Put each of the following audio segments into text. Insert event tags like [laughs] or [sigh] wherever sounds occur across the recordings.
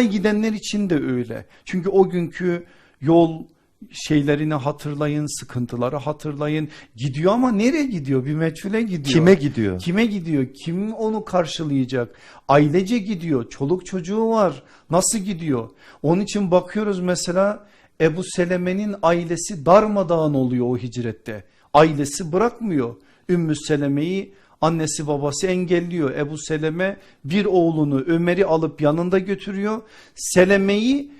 gidenler için de öyle. Çünkü o günkü yol şeylerini hatırlayın, sıkıntıları hatırlayın. Gidiyor ama nereye gidiyor? Bir meçhule gidiyor. Kime gidiyor? Kime gidiyor? Kim onu karşılayacak? Ailece gidiyor. Çoluk çocuğu var. Nasıl gidiyor? Onun için bakıyoruz mesela Ebu Seleme'nin ailesi darmadağın oluyor o hicrette. Ailesi bırakmıyor. Ümmü Seleme'yi annesi babası engelliyor. Ebu Seleme bir oğlunu Ömer'i alıp yanında götürüyor. Seleme'yi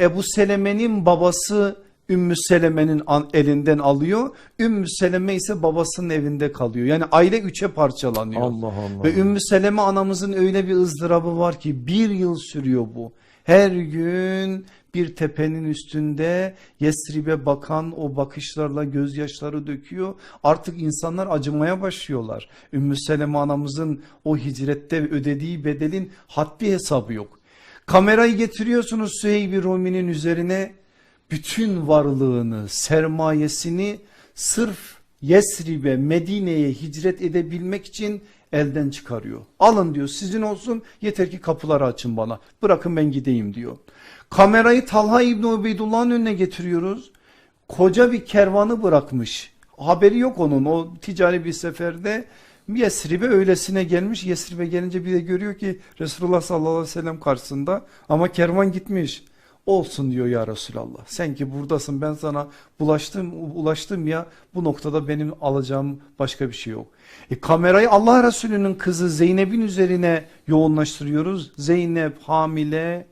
Ebu Seleme'nin babası Ümmü Seleme'nin elinden alıyor. Ümmü Seleme ise babasının evinde kalıyor. Yani aile üçe parçalanıyor. Allah Allah. Ve Ümmü Seleme anamızın öyle bir ızdırabı var ki bir yıl sürüyor bu. Her gün bir tepenin üstünde Yesrib'e bakan o bakışlarla gözyaşları döküyor. Artık insanlar acımaya başlıyorlar. Ümmü Seleme anamızın o hicrette ödediği bedelin haddi hesabı yok. Kamerayı getiriyorsunuz Süheyb-i Rumi'nin üzerine bütün varlığını, sermayesini sırf Yesrib'e, Medine'ye hicret edebilmek için elden çıkarıyor. Alın diyor sizin olsun yeter ki kapıları açın bana. Bırakın ben gideyim diyor. Kamerayı Talha İbni Ubeydullah'ın önüne getiriyoruz. Koca bir kervanı bırakmış. Haberi yok onun o ticari bir seferde Yesrib'e öylesine gelmiş. Yesrib'e gelince bir de görüyor ki Resulullah sallallahu aleyhi ve sellem karşısında ama kervan gitmiş. Olsun diyor ya Resulallah. Sen ki buradasın ben sana bulaştım, ulaştım ya bu noktada benim alacağım başka bir şey yok. E, kamerayı Allah Resulü'nün kızı Zeynep'in üzerine yoğunlaştırıyoruz. Zeynep hamile,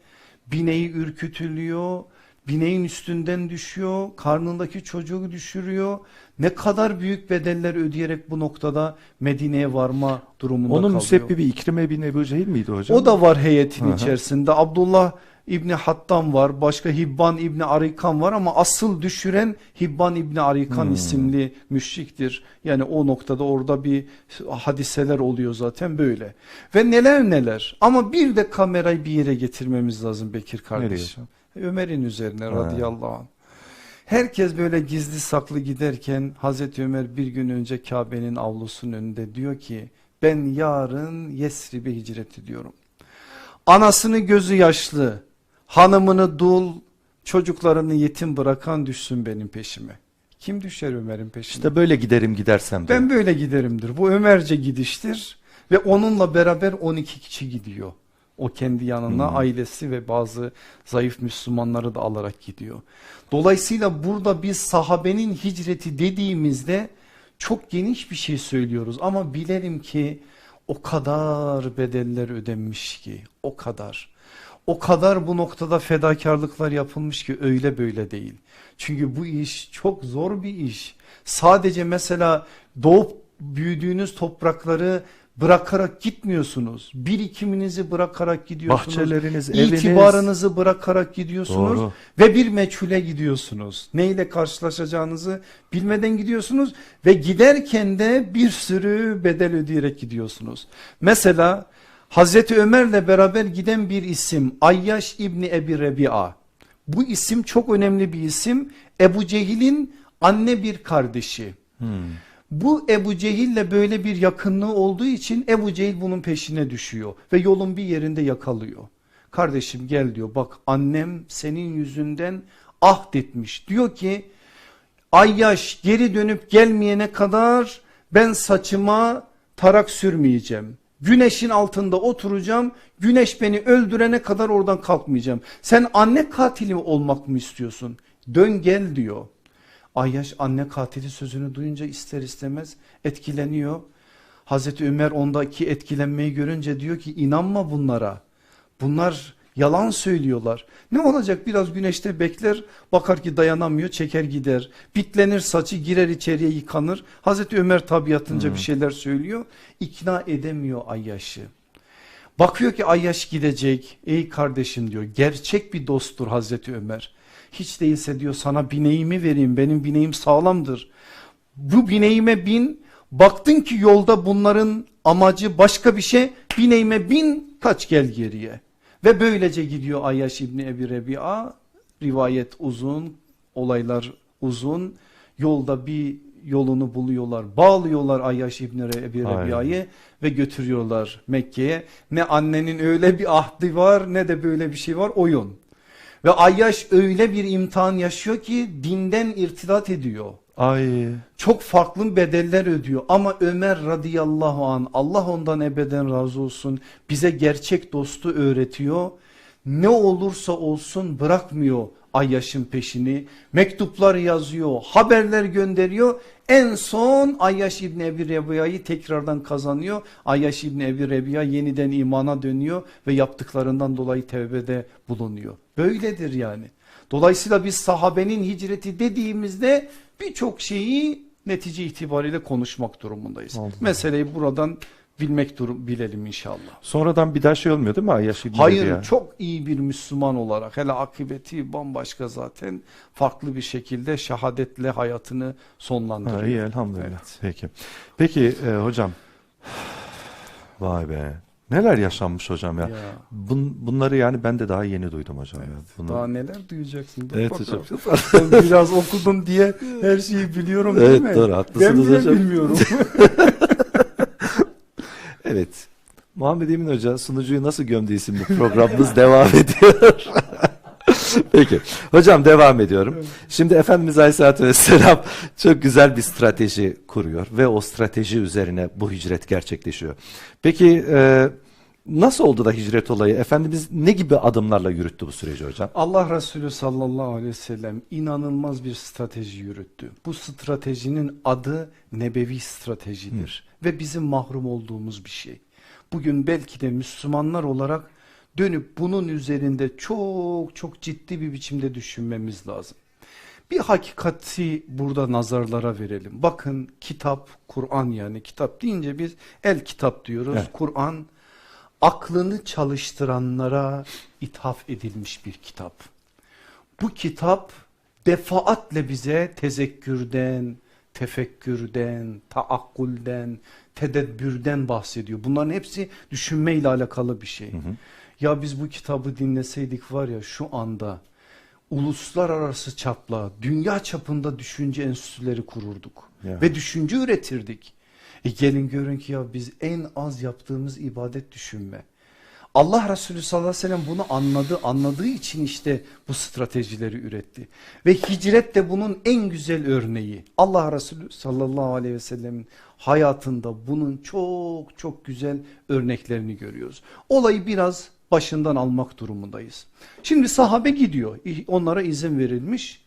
bineği ürkütülüyor, bineğin üstünden düşüyor, karnındaki çocuğu düşürüyor. Ne kadar büyük bedeller ödeyerek bu noktada Medine'ye varma durumunda Onun kalıyor. müsebbibi İkrime bin Ebu Cehil miydi hocam? O da var heyetin hı. içerisinde. Abdullah İbni Hattam var. Başka Hibban İbni Arikan var ama asıl düşüren Hibban İbni Arikan Hmm. isimli müşriktir. Yani o noktada orada bir hadiseler oluyor zaten böyle. Ve neler neler. Ama bir de kamerayı bir yere getirmemiz lazım Bekir kardeşim. Ömer'in üzerine Ha. radıyallahu anh. Herkes böyle gizli saklı giderken Hazreti Ömer bir gün önce Kabe'nin avlusunun önünde diyor ki ben yarın Yesrib'e hicret ediyorum. Anasını gözü yaşlı, hanımını dul, çocuklarını yetim bırakan düşsün benim peşime. Kim düşer Ömer'in peşine? İşte böyle giderim gidersem ben böyle giderimdir. Bu Ömerce gidiştir ve onunla beraber 12 kişi gidiyor. O kendi yanına Hmm. ailesi ve bazı zayıf Müslümanları da alarak gidiyor. Dolayısıyla burada biz sahabenin hicreti dediğimizde çok geniş bir şey söylüyoruz ama bilelim ki o kadar bedeller ödenmiş ki o kadar. O kadar bu noktada fedakarlıklar yapılmış ki öyle böyle değil. Çünkü bu iş çok zor bir iş. Sadece mesela doğup büyüdüğünüz toprakları bırakarak gitmiyorsunuz. Birikiminizi bırakarak gidiyorsunuz. Bahçeleriniz, eviniz. İtibarınızı bırakarak gidiyorsunuz Doğru. ve bir meçhule gidiyorsunuz. Neyle karşılaşacağınızı bilmeden gidiyorsunuz ve giderken de bir sürü bedel ödeyerek gidiyorsunuz. Mesela Hazreti Ömer'le beraber giden bir isim Ayyaş İbni Ebi Rebi'a. Bu isim çok önemli bir isim. Ebu Cehil'in anne bir kardeşi. Hmm. Bu Ebu Cehil'le böyle bir yakınlığı olduğu için Ebu Cehil bunun peşine düşüyor ve yolun bir yerinde yakalıyor. Kardeşim gel diyor bak annem senin yüzünden ahdetmiş. Diyor ki Ayyaş geri dönüp gelmeyene kadar ben saçıma tarak sürmeyeceğim. Güneşin altında oturacağım. Güneş beni öldürene kadar oradan kalkmayacağım. Sen anne katili olmak mı istiyorsun? Dön gel diyor. Ayyaş anne katili sözünü duyunca ister istemez etkileniyor. Hazreti Ömer ondaki etkilenmeyi görünce diyor ki inanma bunlara. Bunlar yalan söylüyorlar. Ne olacak biraz güneşte bekler bakar ki dayanamıyor çeker gider. Bitlenir saçı girer içeriye yıkanır. Hazreti Ömer tabiatınca bir şeyler söylüyor. İkna edemiyor Ayyaş'ı. Bakıyor ki Ayyaş gidecek. Ey kardeşim diyor gerçek bir dosttur Hazreti Ömer. Hiç değilse diyor sana bineğimi vereyim benim bineğim sağlamdır. Bu bineğime bin baktın ki yolda bunların amacı başka bir şey bineğime bin kaç gel geriye. Ve böylece gidiyor Ayyaş İbni Ebi Rebi'a rivayet uzun olaylar uzun yolda bir yolunu buluyorlar. Bağlıyorlar Ayyaş İbni Ebi Aynen. Rebiya'yı ve götürüyorlar Mekke'ye. Ne annenin öyle bir ahdi var ne de böyle bir şey var oyun. Ve Ayyaş öyle bir imtihan yaşıyor ki dinden irtidat ediyor. Ay Çok farklı bedeller ödüyor ama Ömer radıyallahu an Allah ondan ebeden razı olsun bize gerçek dostu öğretiyor. Ne olursa olsun bırakmıyor Ayyaş'ın peşini. Mektuplar yazıyor, haberler gönderiyor. En son Ayyaş İbni Ebi Rebiya'yı tekrardan kazanıyor. Ayyaş İbni Ebi Rebiya yeniden imana dönüyor ve yaptıklarından dolayı tevbede bulunuyor. Böyledir yani. Dolayısıyla biz sahabenin hicreti dediğimizde birçok şeyi netice itibariyle konuşmak durumundayız. Allah. Meseleyi buradan bilmek durum bilelim inşallah. sonradan bir daha şey olmuyor değil mi Ayyaş İbni Hayır Rebiya? çok iyi bir Müslüman olarak hele akıbeti bambaşka zaten farklı bir şekilde şehadetle hayatını sonlandırıyor. Ha, iyi elhamdülillah. Evet. Peki. Peki e, hocam. Vay be. Neler yaşanmış hocam ya. Ya. Bun, bunları yani ben de daha yeni duydum hocam ya. Bunu- Daha neler duyacaksın? Dur Evet bakalım. hocam. Ben biraz okudum diye her şeyi biliyorum değil Evet, mi? doğru, haklısınız ben bile hocam. bilmiyorum. [laughs] Evet. Muhammed Emin Hoca sunucuyu nasıl gömdü isimli programımız [laughs] devam ediyor. [laughs] Peki. Hocam devam ediyorum. Şimdi Efendimiz Aleyhisselatü Vesselam çok güzel bir strateji kuruyor ve o strateji üzerine bu hicret gerçekleşiyor. Peki e, nasıl oldu da hicret olayı? Efendimiz ne gibi adımlarla yürüttü bu süreci hocam? Allah Resulü sallallahu aleyhi ve sellem inanılmaz bir strateji yürüttü. Bu stratejinin adı nebevi stratejidir ve bizim mahrum olduğumuz bir şey. Bugün belki de Müslümanlar olarak dönüp bunun üzerinde çok çok ciddi bir biçimde düşünmemiz lazım. Bir hakikati burada nazarlara verelim. Bakın kitap, Kur'an yani kitap deyince biz el kitap diyoruz. Evet. Kur'an aklını çalıştıranlara ithaf edilmiş bir kitap. Bu kitap defaatle bize tezekkürden, tefekkürden, taakkulden, tedebbürden bahsediyor. Bunların hepsi düşünmeyle alakalı bir şey. Ya biz bu kitabı dinleseydik var ya şu anda uluslararası çapla, dünya çapında düşünce enstitüleri kururduk. Ya. Ve düşünce üretirdik. E gelin görün ki ya biz en az yaptığımız ibadet düşünme. Allah Resulü sallallahu aleyhi ve sellem bunu anladı. Anladığı için işte bu stratejileri üretti. Ve hicret de bunun en güzel örneği. Allah Resulü sallallahu aleyhi ve sellemin hayatında bunun çok çok güzel örneklerini görüyoruz. Olayı biraz başından almak durumundayız. Şimdi sahabe gidiyor. Onlara izin verilmiş.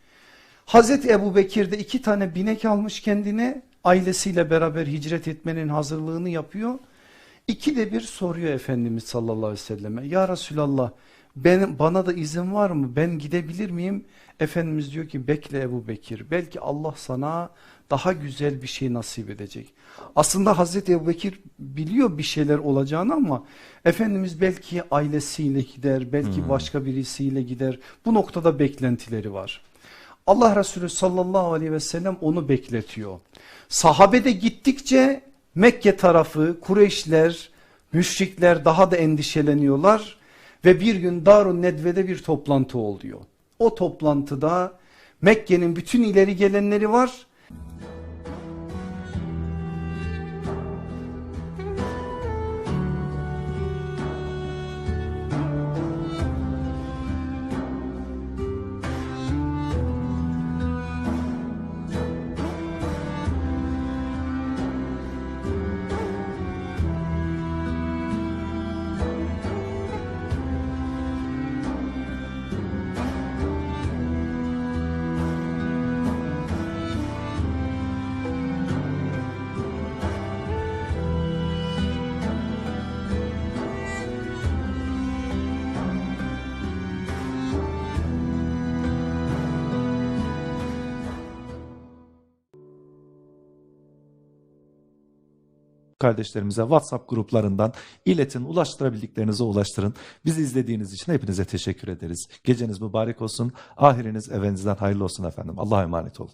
Hazreti Ebu Bekir de iki tane binek almış kendine ailesiyle beraber hicret etmenin hazırlığını yapıyor. İkide bir soruyor Efendimiz sallallahu aleyhi ve selleme ya Resulallah ben, bana da izin var mı ben gidebilir miyim? Efendimiz diyor ki bekle Ebu Bekir belki Allah sana daha güzel bir şey nasip edecek. Aslında Hazreti Ebu Bekir biliyor bir şeyler olacağını ama Efendimiz belki ailesiyle gider belki başka birisiyle gider bu noktada beklentileri var. Allah Resulü sallallahu aleyhi ve sellem onu bekletiyor. Sahabe de gittikçe Mekke tarafı, Kureyşler, müşrikler daha da endişeleniyorlar. Ve bir gün Darun Nedve'de bir toplantı oluyor. O toplantıda Mekke'nin bütün ileri gelenleri var. Kardeşlerimize WhatsApp gruplarından iletin, ulaştırabildiklerinize ulaştırın. Bizi izlediğiniz için hepinize teşekkür ederiz. Geceniz mübarek olsun. Ahiriniz evinizden hayırlı olsun efendim. Allah'a emanet olun.